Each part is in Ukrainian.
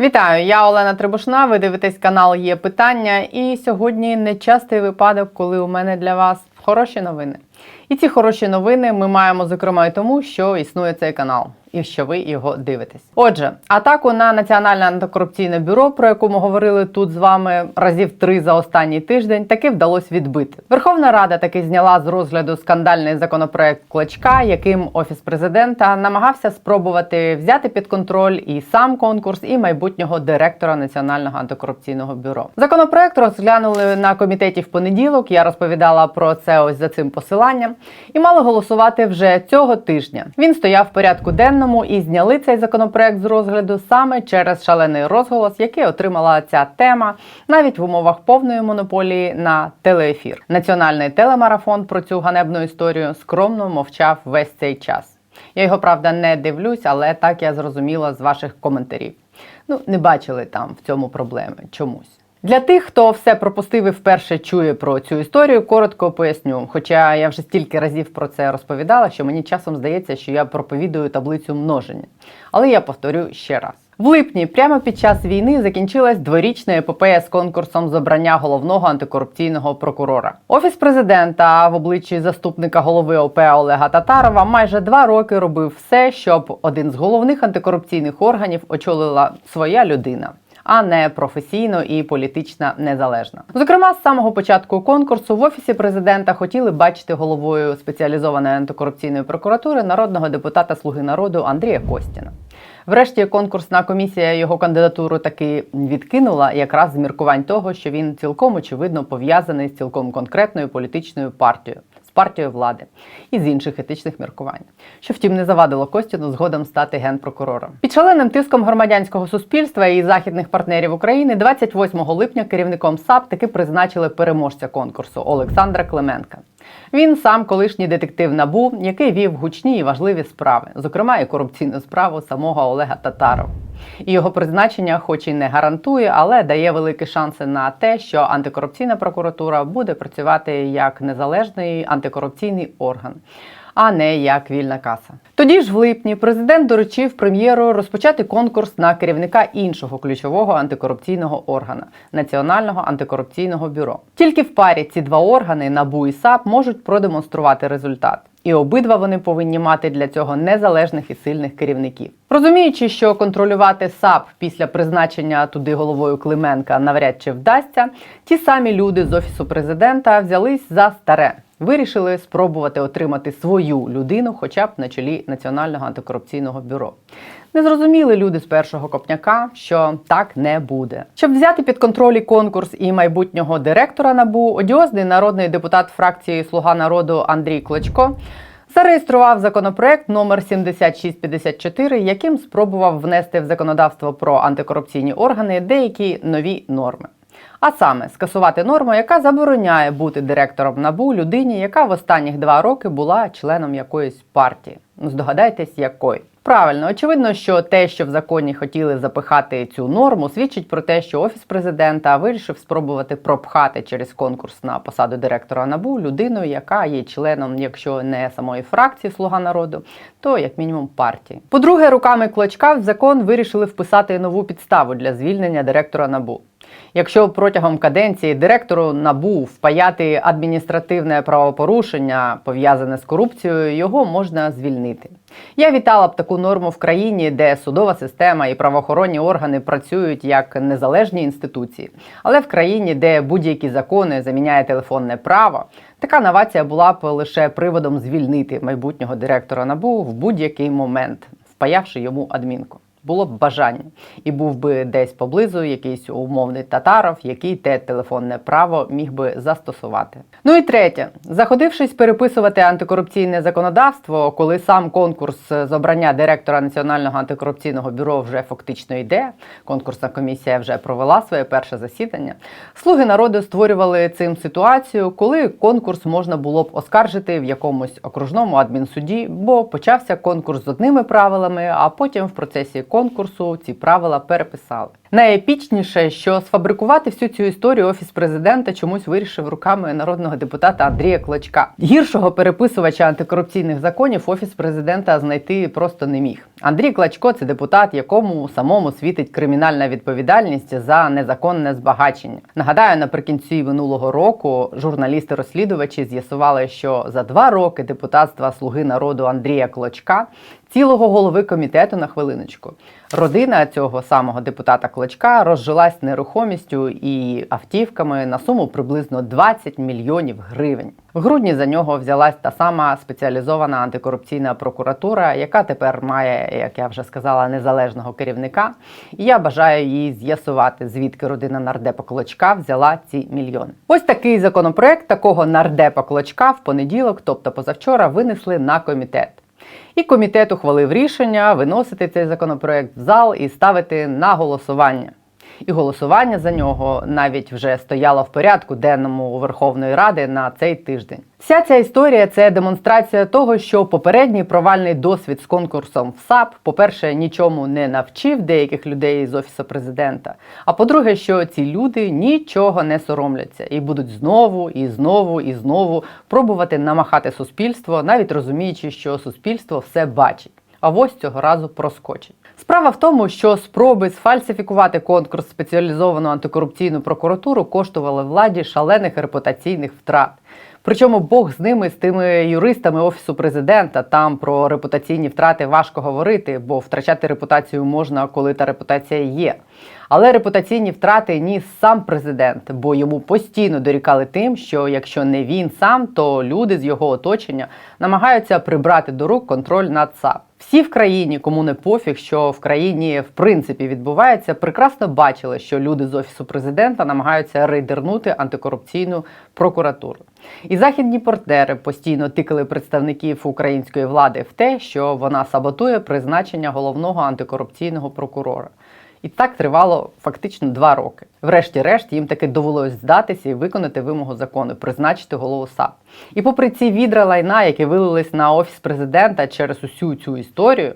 Вітаю, я Олена Трибушна. Ви дивитесь канал Є питання. І сьогодні нечастий випадок, коли у мене для вас хороші новини. І ці хороші новини ми маємо зокрема і тому, що існує цей канал. І що ви його дивитесь. Отже, атаку на національне антикорупційне бюро, про яку ми говорили тут з вами разів три за останній тиждень, таки вдалося відбити. Верховна Рада таки зняла з розгляду скандальний законопроект Клочка, яким офіс президента намагався спробувати взяти під контроль і сам конкурс, і майбутнього директора національного антикорупційного бюро. Законопроект розглянули на комітеті в понеділок. Я розповідала про це ось за цим посиланням, і мали голосувати вже цього тижня. Він стояв в порядку денному і зняли цей законопроект з розгляду саме через шалений розголос, який отримала ця тема, навіть в умовах повної монополії на телеефір. Національний телемарафон про цю ганебну історію скромно мовчав весь цей час. Я його правда не дивлюсь, але так я зрозуміла з ваших коментарів. Ну, не бачили там в цьому проблеми чомусь. Для тих, хто все пропустив і вперше чує про цю історію, коротко поясню. Хоча я вже стільки разів про це розповідала, що мені часом здається, що я проповідую таблицю множення. Але я повторю ще раз. В липні, прямо під час війни, закінчилась дворічна епопея з конкурсом з обрання головного антикорупційного прокурора. Офіс президента в обличчі заступника голови ОП Олега Татарова майже два роки робив все, щоб один з головних антикорупційних органів очолила своя людина а не професійно і політично незалежна. Зокрема, з самого початку конкурсу в офісі президента хотіли бачити головою спеціалізованої антикорупційної прокуратури народного депутата Слуги народу Андрія Костіна. Врешті конкурсна комісія його кандидатуру таки відкинула, якраз з міркувань того, що він цілком очевидно пов'язаний з цілком конкретною політичною партією. Партією влади і з інших етичних міркувань, що втім не завадило Костіну згодом стати генпрокурором. Під шаленим тиском громадянського суспільства і західних партнерів України 28 липня керівником САП таки призначили переможця конкурсу Олександра Клименка. Він сам колишній детектив Набу, який вів гучні і важливі справи, зокрема і корупційну справу самого Олега Татарова. І його призначення, хоч і не гарантує, але дає великі шанси на те, що антикорупційна прокуратура буде працювати як незалежний антикорупційний орган. А не як вільна каса. Тоді ж в липні президент доручив прем'єру розпочати конкурс на керівника іншого ключового антикорупційного органа Національного антикорупційного бюро. Тільки в парі ці два органи НАБУ і САП можуть продемонструвати результат. І обидва вони повинні мати для цього незалежних і сильних керівників. Розуміючи, що контролювати САП після призначення туди головою Клименка навряд чи вдасться, ті самі люди з офісу президента взялись за старе. Вирішили спробувати отримати свою людину, хоча б на чолі Національного антикорупційного бюро. Не зрозуміли люди з першого копняка, що так не буде. Щоб взяти під контроль конкурс і майбутнього директора набу, одіозний народний депутат фракції Слуга народу Андрій Клочко. Зареєстрував законопроект номер 7654, яким спробував внести в законодавство про антикорупційні органи деякі нові норми. А саме скасувати норму, яка забороняє бути директором набу людині, яка в останніх два роки була членом якоїсь партії. Ну, здогадайтесь, якої. Правильно, очевидно, що те, що в законі хотіли запихати цю норму, свідчить про те, що офіс президента вирішив спробувати пропхати через конкурс на посаду директора набу людину, яка є членом, якщо не самої фракції Слуга народу, то як мінімум партії. По-друге, руками клочка в закон вирішили вписати нову підставу для звільнення директора набу. Якщо протягом каденції директору набу впаяти адміністративне правопорушення пов'язане з корупцією, його можна звільнити. Я вітала б таку норму в країні, де судова система і правоохоронні органи працюють як незалежні інституції, але в країні, де будь-які закони заміняє телефонне право. Така новація була б лише приводом звільнити майбутнього директора набу в будь-який момент, впаявши йому адмінку. Було б бажання, і був би десь поблизу якийсь умовний татаров, який те телефонне право міг би застосувати. Ну і третє, заходившись переписувати антикорупційне законодавство, коли сам конкурс з обрання директора національного антикорупційного бюро вже фактично йде. Конкурсна комісія вже провела своє перше засідання. Слуги народу створювали цим ситуацію, коли конкурс можна було б оскаржити в якомусь окружному адмінсуді, бо почався конкурс з одними правилами, а потім в процесі конкурсу ці правила переписали. Найепічніше, що сфабрикувати всю цю історію офіс президента чомусь вирішив руками народного депутата Андрія Клочка. Гіршого переписувача антикорупційних законів офіс президента знайти просто не міг. Андрій Клочко це депутат, якому самому світить кримінальна відповідальність за незаконне збагачення. Нагадаю, наприкінці минулого року журналісти-розслідувачі з'ясували, що за два роки депутатства Слуги народу Андрія Клочка, цілого голови комітету на хвилиночку, родина цього самого депутата Клочка розжилась нерухомістю і автівками на суму приблизно 20 мільйонів гривень. В грудні за нього взялась та сама спеціалізована антикорупційна прокуратура, яка тепер має, як я вже сказала, незалежного керівника. І я бажаю їй з'ясувати, звідки родина нардепа Клочка взяла ці мільйони. Ось такий законопроект такого нардепа Клочка в понеділок, тобто позавчора, винесли на комітет. І комітет ухвалив рішення виносити цей законопроект в зал і ставити на голосування. І голосування за нього навіть вже стояло в порядку денному Верховної Ради на цей тиждень. Вся ця історія це демонстрація того, що попередній провальний досвід з конкурсом в САП, по-перше, нічому не навчив деяких людей з офісу президента. А по-друге, що ці люди нічого не соромляться і будуть знову і знову і знову пробувати намахати суспільство, навіть розуміючи, що суспільство все бачить. А ось цього разу проскочить. Справа в тому, що спроби сфальсифікувати конкурс спеціалізовану антикорупційну прокуратуру коштували владі шалених репутаційних втрат. Причому Бог з ними, з тими юристами офісу президента, там про репутаційні втрати важко говорити, бо втрачати репутацію можна, коли та репутація є. Але репутаційні втрати ніс сам президент, бо йому постійно дорікали тим, що якщо не він сам, то люди з його оточення намагаються прибрати до рук контроль над САП. Всі в країні, кому не пофіг, що в країні в принципі відбувається, прекрасно бачили, що люди з офісу президента намагаються рейдернути антикорупційну прокуратуру. І західні партнери постійно тикали представників української влади в те, що вона саботує призначення головного антикорупційного прокурора. І так тривало фактично два роки. Врешті-решт їм таки довелось здатися і виконати вимогу закону, призначити голову САП. І попри ці відра лайна, які вилились на офіс президента через усю цю історію,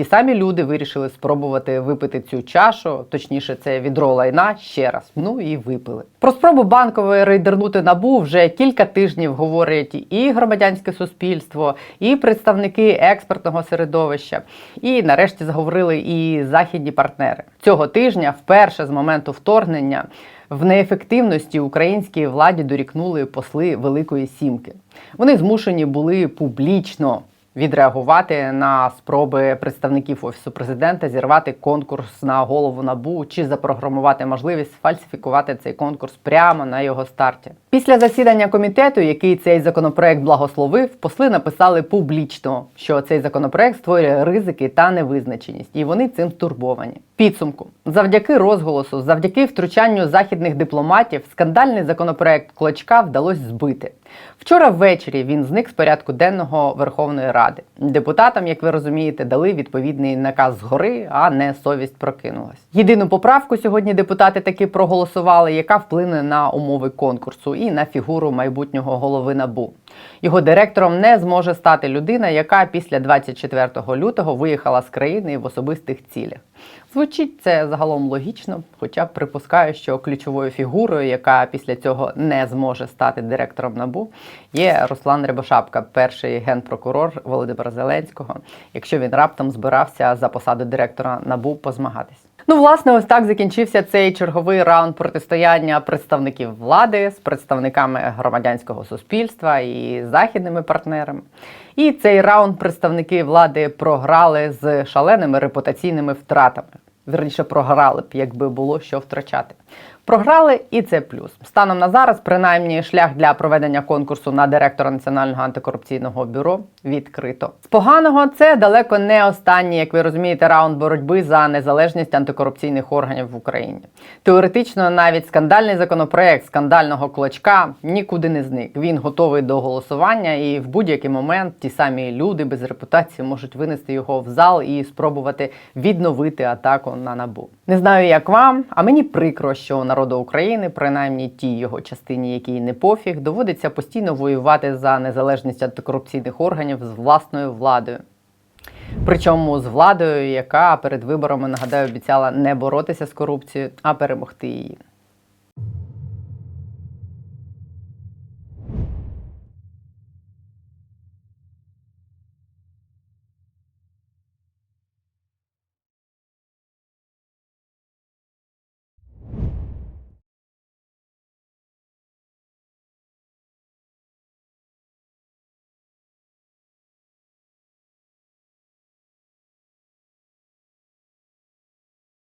ті самі люди вирішили спробувати випити цю чашу, точніше, це відро лайна ще раз. Ну і випили. Про спробу банкової рейдернути набу вже кілька тижнів говорять і громадянське суспільство, і представники експертного середовища. І нарешті заговорили і західні партнери. Цього тижня, вперше з моменту вторгнення. В неефективності українській владі дорікнули посли Великої Сімки. Вони змушені були публічно відреагувати на спроби представників офісу президента зірвати конкурс на голову набу чи запрограмувати можливість фальсифікувати цей конкурс прямо на його старті. Після засідання комітету, який цей законопроект благословив, посли написали публічно, що цей законопроект створює ризики та невизначеність, і вони цим стурбовані. Підсумку завдяки розголосу, завдяки втручанню західних дипломатів, скандальний законопроект Клочка вдалося збити. Вчора ввечері він зник з порядку денного Верховної Ради. Депутатам, як ви розумієте, дали відповідний наказ згори, а не совість прокинулась. Єдину поправку сьогодні депутати таки проголосували, яка вплине на умови конкурсу і на фігуру майбутнього голови набу. Його директором не зможе стати людина, яка після 24 лютого виїхала з країни в особистих цілях. Звучить це загалом логічно, хоча припускаю, що ключовою фігурою, яка після цього не зможе стати директором набу, є Руслан Рябошапка, перший генпрокурор Володимира Зеленського, якщо він раптом збирався за посаду директора набу позмагатись. Ну, власне, ось так закінчився цей черговий раунд протистояння представників влади з представниками громадянського суспільства і західними партнерами. І цей раунд представники влади програли з шаленими репутаційними втратами. Вірніше програли б, якби було що втрачати. Програли, і це плюс. Станом на зараз, принаймні, шлях для проведення конкурсу на директора Національного антикорупційного бюро відкрито. З поганого це далеко не останній, як ви розумієте, раунд боротьби за незалежність антикорупційних органів в Україні. Теоретично, навіть скандальний законопроект скандального клочка нікуди не зник. Він готовий до голосування, і в будь-який момент ті самі люди без репутації можуть винести його в зал і спробувати відновити атаку на набу. Не знаю, як вам, а мені прикро, що народу України, принаймні тій його частині, якій не пофіг, доводиться постійно воювати за незалежність антикорупційних органів з власною владою. Причому з владою, яка перед виборами, нагадаю, обіцяла не боротися з корупцією, а перемогти її.